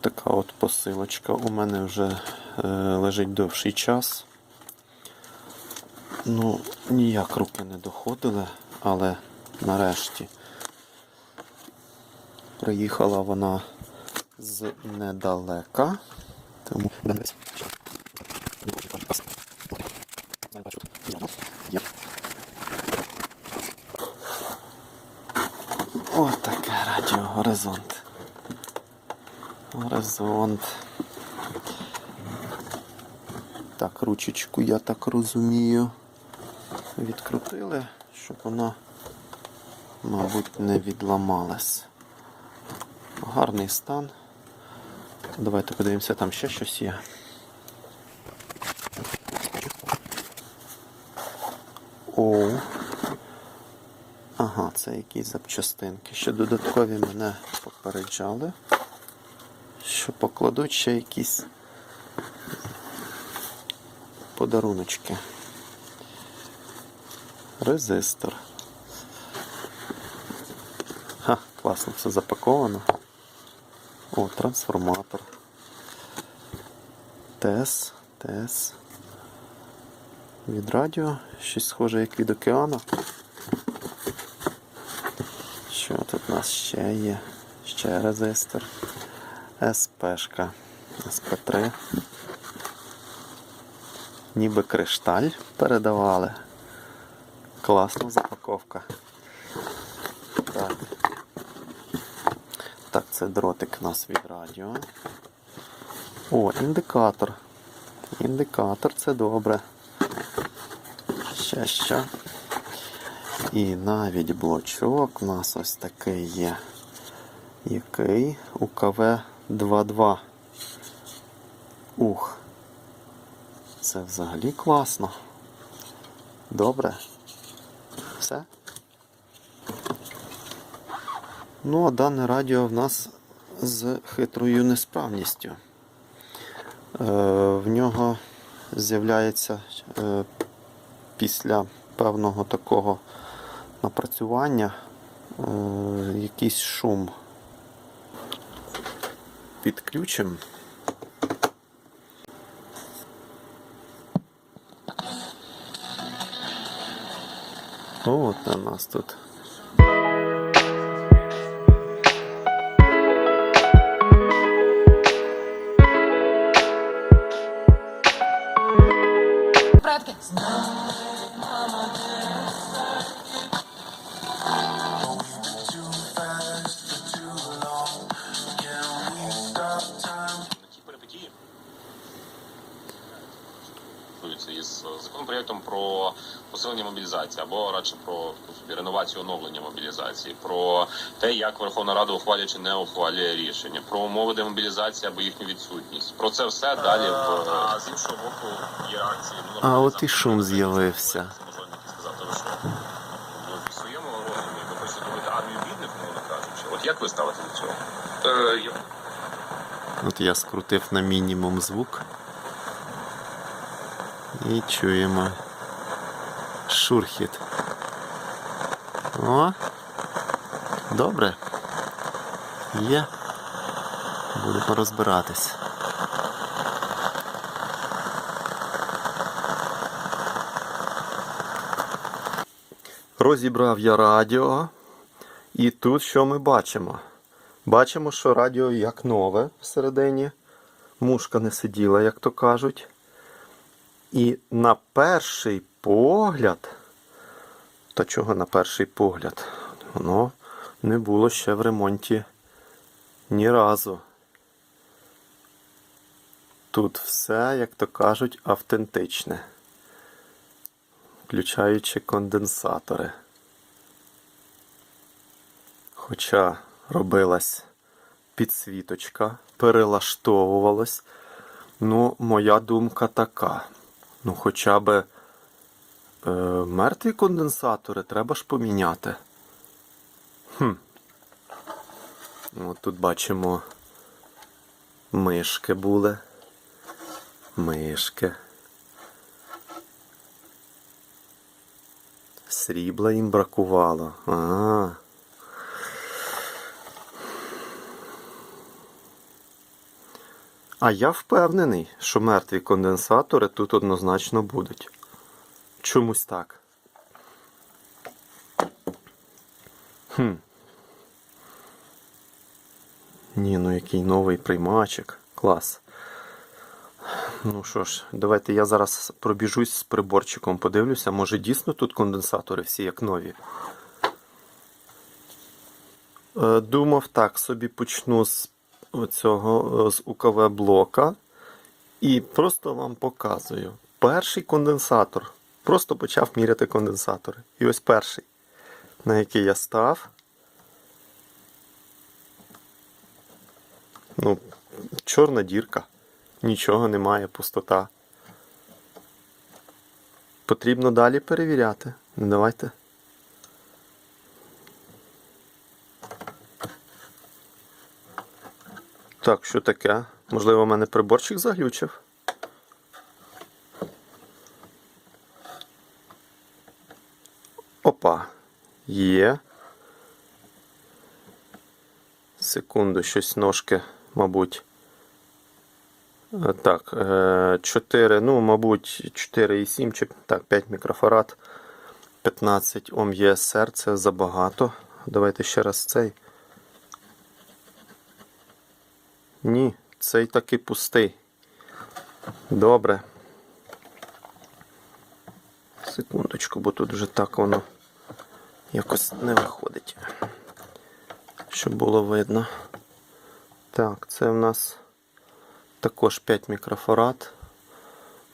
така от посилочка. У мене вже е, лежить довший час. Ну, ніяк руки не доходили, але нарешті приїхала вона з недалека. Тому. Ось таке радіо Горизонт. Горизонт. Так, ручечку, я так розумію, відкрутили, щоб вона, мабуть, не відламалась. Гарний стан. Давайте подивимося, там ще щось є. О. Ага, це якісь запчастинки. Ще додаткові мене попереджали, що покладуть ще якісь подаруночки. Резистор. Ха, класно все запаковано. О, трансформатор. ТЕС, ТЕС. Від радіо. Щось схоже як від океану. Що тут у нас ще є? Ще резистор. СПшка. СП3. Ніби кришталь передавали. Класна запаковка. Так. Так, це дротик у нас від радіо. О, індикатор. Індикатор це добре. Ще що. І навіть блочок у нас ось такий є. Який у КВ 2.2. Ух. Це взагалі класно. Добре. Все. Ну, а дане радіо в нас з хитрою несправністю. Е, в нього з'являється е, після певного такого напрацювання е, якийсь шум. Підключимо. От у нас тут. Стосуються із законопроектом про посилення мобілізації або радше про собі реновацію оновлення мобілізації, про те, як Верховна Рада ухвалює чи не ухвалює рішення, про умови демобілізації або їхню відсутність. Про це все далі в а з іншого боку є акції. Ну, А от і шум з'явився. Як ви ставите до цього? Е, я От я скрутив на мінімум звук. І чуємо шурхіт. О! Добре. Є. Будемо розбиратись. Розібрав я радіо. І тут що ми бачимо? Бачимо, що радіо як нове всередині. Мушка не сиділа, як то кажуть. І на перший погляд, та чого на перший погляд? Воно не було ще в ремонті ні разу. Тут все, як то кажуть, автентичне, включаючи конденсатори. Хоча робилась підсвіточка, перелаштовувалась. Ну, моя думка така. Ну, хоча б е, мертві конденсатори треба ж поміняти. Хм. От тут бачимо мишки були. Мишки. Срібла їм бракувало. А. А я впевнений, що мертві конденсатори тут однозначно будуть. Чомусь так. Хм. Ні, ну який новий приймачик. Клас. Ну що ж, давайте я зараз пробіжусь з приборчиком, подивлюся, може дійсно тут конденсатори всі як нові. Е, Думав так, собі почну з цього е, з УКВ блока і просто вам показую. Перший конденсатор. Просто почав міряти конденсатори. І ось перший, на який я став. Ну, чорна дірка. Нічого немає, пустота. Потрібно далі перевіряти. Ну, Давайте. Так, що таке? Можливо, у мене приборчик заглючив. Опа. Є. Секунду, щось ножки, мабуть. Е, Так, 4, ну, мабуть, 4,7 чи так, 5 мікрофарад. 15 Ом ЄСР, це забагато. Давайте ще раз цей. Ні, цей таки пустий. Добре. Секундочку, бо тут вже так воно якось не виходить. Щоб було видно. Так, це в нас також 5 мікрофарад.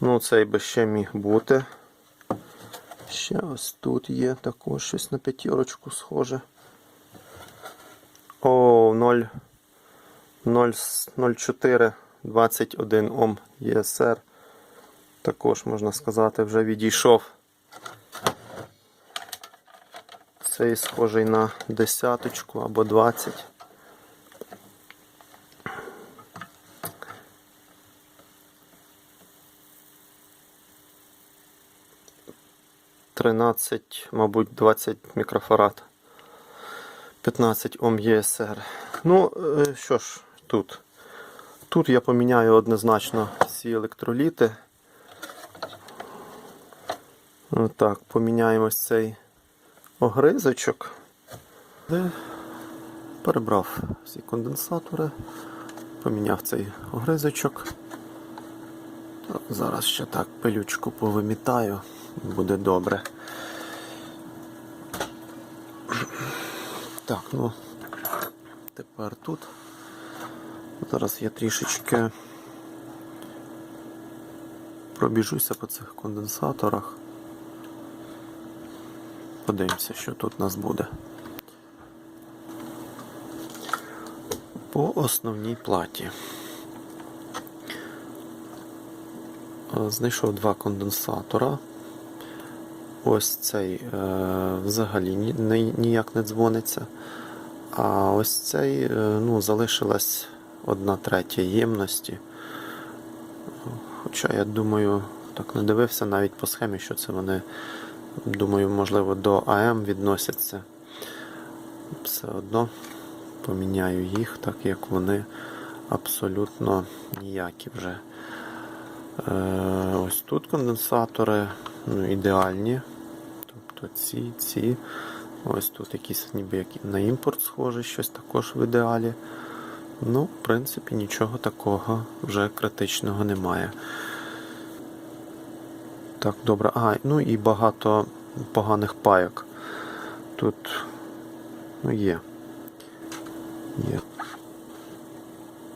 Ну, цей би ще міг бути. Ще ось тут є також щось на п'ятірочку схоже. О, 0. 0,4 21 Ом ЄСР. Також, можна сказати, вже відійшов. Цей схожий на десяточку або 20. Тринадцять, мабуть, 20 мікрофарад. 15 Ом ЄСР. Ну, е, що ж, тут. Тут я поміняю однозначно всі електроліти. Так, поміняємо ось цей огризочок. Де перебрав всі конденсатори, поміняв цей огризочок. Зараз ще так пилючку повимітаю, буде добре. Так, ну тепер тут. Зараз я трішечки пробіжуся по цих конденсаторах. Подивимося, що тут у нас буде. По основній платі. Знайшов два конденсатора. Ось цей е, взагалі ні, ні- ніяк не дзвониться. А ось цей е, ну, залишилась одна третя ємності. Хоча я думаю, так не дивився навіть по схемі, що це вони, думаю, можливо, до АМ відносяться. Все одно поміняю їх, так як вони абсолютно ніякі вже. Е, ось тут конденсатори ну, ідеальні. Тобто ці, ці. Ось тут якісь ніби як на імпорт схоже, щось також в ідеалі. Ну, в принципі, нічого такого вже критичного немає. Так, добре. А, ну і багато поганих пайок. Тут ну, є. Є.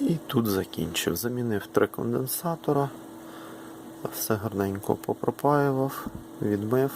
І тут закінчив. Замінив три конденсатора. Все гарненько попропаював, відмив.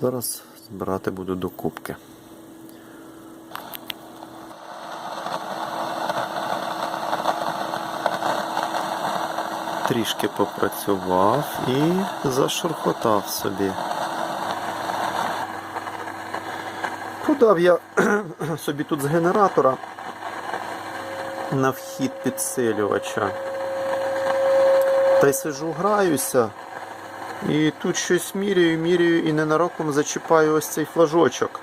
Зараз збирати буду до Трішки попрацював і зашурхотав собі. Подав я собі тут з генератора на вхід підсилювача. Та й сижу, граюся. І тут щось міряю, міряю і ненароком зачіпаю ось цей флажочок.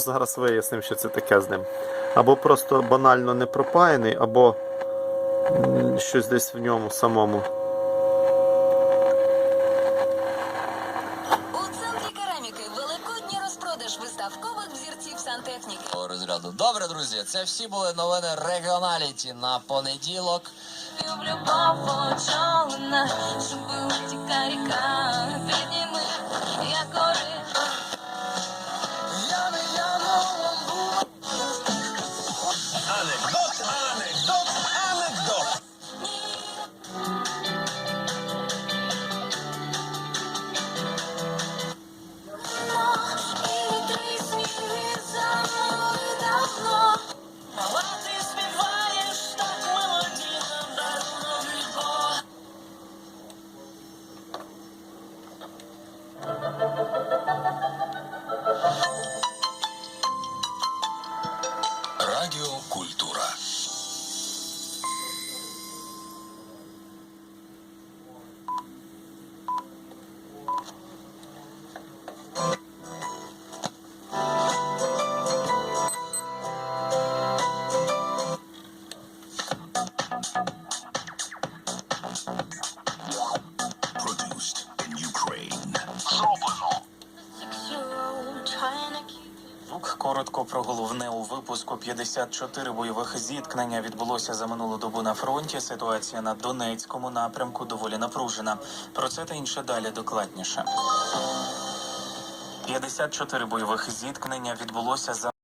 Зараз вияснимо, що це таке з ним. Або просто банально не пропаяний, або щось десь в ньому самому. У центрі кераміки великодній розпродаж виставкових взірців сантехніки. По розряду. Добре, друзі, це всі були новини регіоналіті на понеділок. Люблю повочолена, щоб утіка ріка. Підніми, як Радіо коротко про головне у випуску 54 бойових зіткнення відбулося за минулу добу на фронті. Ситуація на Донецькому напрямку доволі напружена. Про це та інше далі докладніше. 54 бойових зіткнення відбулося за